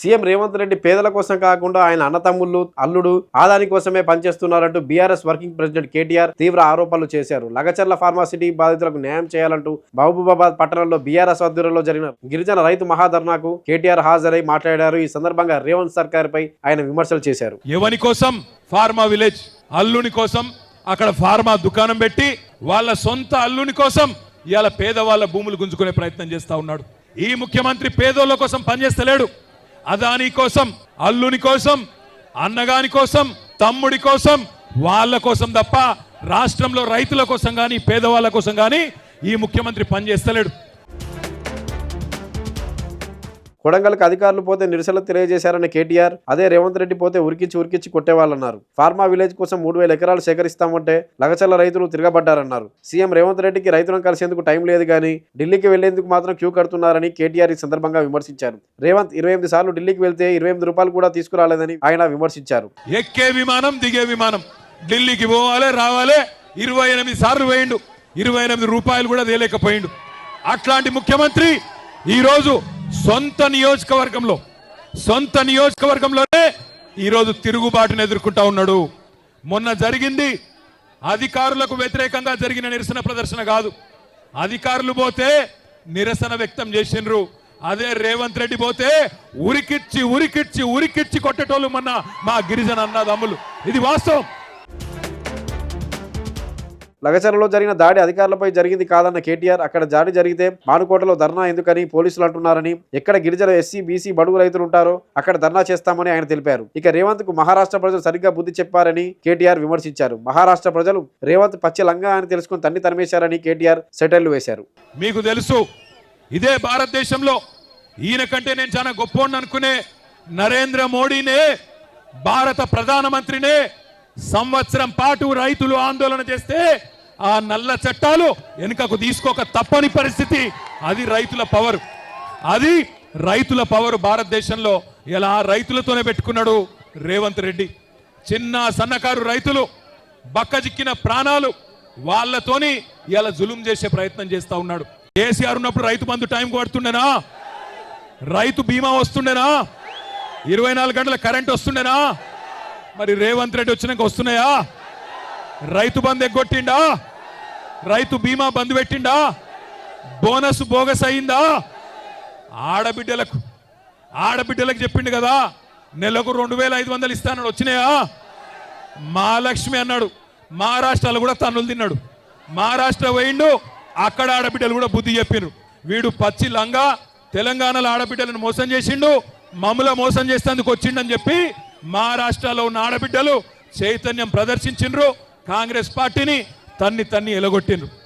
CM Revanth Reddy పేదల కోసం కాకుండా ఆయన అన్నతమ్ముళ్ళు అల్లుడు ఆదాని కోసమే పనిచేస్తున్నారంటూ బీఆర్ఎస్ వర్కింగ్ ప్రెసిడెంట్ కేటీఆర్ తీవ్ర ఆరోపణలు చేశారు. లగచర్ల ఫార్మాసిటీ బాధితులకు న్యాయం చేయాలంటూ మహబూబాబాద్ పట్టణంలో బీఆర్ఎస్ ఆధ్వర్యంలో జరిగిన గిరిజన రైతు మహాధర్నాకు కేటీఆర్ హాజరై మాట్లాడారు. ఈ సందర్భంగా రేవంత్ సర్కార్ పై ఆయన విమర్శలు చేశారు. ఎవని కోసం ఫార్మా విలేజ్ అల్లుని కోసం అక్కడ ఫార్మా దుకాణం పెట్టి వాళ్ళ సొంత అల్లుని కోసం ఇవాళ పేదవాళ్ళ భూములు గుంజుకునే ప్రయత్నం చేస్తా ఉన్నాడు. ఈ ముఖ్యమంత్రి పేదోళ్ళ కోసం పనిచేస్తలేడు. అదాని కోసం అల్లుని కోసం అన్నగాని కోసం తమ్ముడి కోసం వాళ్ళ కోసం తప్ప రాష్ట్రంలో రైతుల కోసం కానీ పేదవాళ్ళ కోసం కానీ ఈ ముఖ్యమంత్రి పనిచేస్తలేడు. కొడంగల్కు అధికారులు పోతే నిరసనలు తెలియజేశారన్న కేటీఆర్ అదే రేవంత్ రెడ్డి పోతే ఉరికించి ఉరికించి కొట్టేవాళ్ళన్నారు. ఫార్మా విలేజ్ కోసం మూడు వేల ఎకరాలు సేకరిస్తామంటే లగచల్ల రైతులు తిరగబడ్డారన్నారు. సీఎం రేవంత్ రెడ్డికి రైతులను కలిసేందుకు టైం లేదు కానీ ఢిల్లీకి వెళ్ళేందుకు మాత్రం క్యూ కడుతున్నారని కేటీఆర్ ఈ సందర్భంగా విమర్శించారు. రేవంత్ ఇరవై ఎనిమిది సార్లు ఢిల్లీకి వెళ్తే ఇరవై ఎనిమిది రూపాయలు కూడా తీసుకురాలేదని ఆయన విమర్శించారు. ఎక్కే విమానం దిగే విమానం. ఢిల్లీకి పోవాలి రావాలి ఇరవై ఎనిమిది సార్లు వేయండు. ఇరవై ఎనిమిది రూపాయలు కూడా తేలేకపోయిండు. అట్లాంటి ముఖ్యమంత్రి ఈరోజు సొంత నియోజకవర్గంలో సొంత నియోజకవర్గంలోనే ఈరోజు తిరుగుబాటును ఎదుర్కొంటా ఉన్నాడు. మొన్న జరిగింది అధికారులకు వ్యతిరేకంగా జరిగిన నిరసన ప్రదర్శన కాదు. అధికారులు పోతే నిరసన వ్యక్తం చేసిండ్రు. అదే రేవంత్ రెడ్డి పోతే ఉరికిచ్చి ఉరికిచ్చి ఉరికిచ్చి కొట్టేటోళ్ళు మొన్న మా గిరిజన అన్నదమ్ములు. ఇది వాస్తవం. లగచర్లలో జరిగిన దాడి అధికారులపై జరిగింది కాదన్న కేటీఆర్. అక్కడ దాడి జరిగితే మానుకోటలో ధర్నా ఎందుకని పోలీసులు అంటున్నారని ఎక్కడ గిరిజన ఎస్సీ బీసీ బడుగు రైతులు ఉంటారో అక్కడ ధర్నా చేస్తామని ఆయన తెలిపారు. ఇక రేవంత్కు మహారాష్ట్ర ప్రజలు సరిగ్గా బుద్ధి చెప్పారని కేటీఆర్ విమర్శించారు. మహారాష్ట్ర ప్రజలు రేవంత్ పచ్చి లంగా అని తెలుసుకుని తన్ని తరిమేశారని కేటీఆర్ సెటిల్ వేశారు. మీకు తెలుసు ఇదే భారతదేశంలో ఈయన కంటే నేను చాలా గొప్ప అనుకునే నరేంద్ర మోడీనే భారత ప్రధానమంత్రినే సంవత్సరం పాటు రైతులు ఆందోళన చేస్తే ఆ నల్ల చట్టాలు వెనుకకు తీసుకోక తప్పని పరిస్థితి. అది రైతుల పవర్. అది రైతుల పవర్ భారతదేశంలో ఇలా రైతులతోనే పెట్టుకున్నాడు రేవంత్ రెడ్డి. చిన్న సన్నకారు రైతులు బక్కజిక్కిన ప్రాణాలు వాళ్ళతోని ఇలా జులుం చేసే ప్రయత్నం చేస్తా ఉన్నాడు. కేసీఆర్ ఉన్నప్పుడు రైతు బంధు టైం పడుతుండేనా రైతు బీమా వస్తుండేనా? ఇరవై నాలుగు గంటల కరెంట్ వస్తుండేనా? మరి రేవంత్ రెడ్డి వచ్చినాక వస్తున్నాయా? రైతు బంధు ఎగ్గొట్టిండా? రైతు బీమా బంద్ పెట్టిండా? బోనస్ బోగస్ అయిందా? ఆడబిడ్డలకు ఆడబిడ్డలకు చెప్పిండు కదా నెలకు రెండు వేల ఐదు వందలు ఇస్తానడు వచ్చినాయా? మహాలక్ష్మి అన్నాడు మహారాష్ట్రలో కూడా తన్నులు తిన్నాడు. మహారాష్ట్ర పోయిండు అక్కడ ఆడబిడ్డలు కూడా బుద్ధి చెప్పిరు వీడు పచ్చి లంగా తెలంగాణలో ఆడబిడ్డలను మోసం చేసిండు మమ్మల మోసం చేసేందుకు వచ్చిండని చెప్పి మహారాష్ట్రలో ఉన్న ఆడబిడ్డలు చైతన్యం ప్రదర్శించిండ్రు. కాంగ్రెస్ పార్టీని తన్ని తన్ని ఎలగొట్టిండ్రు.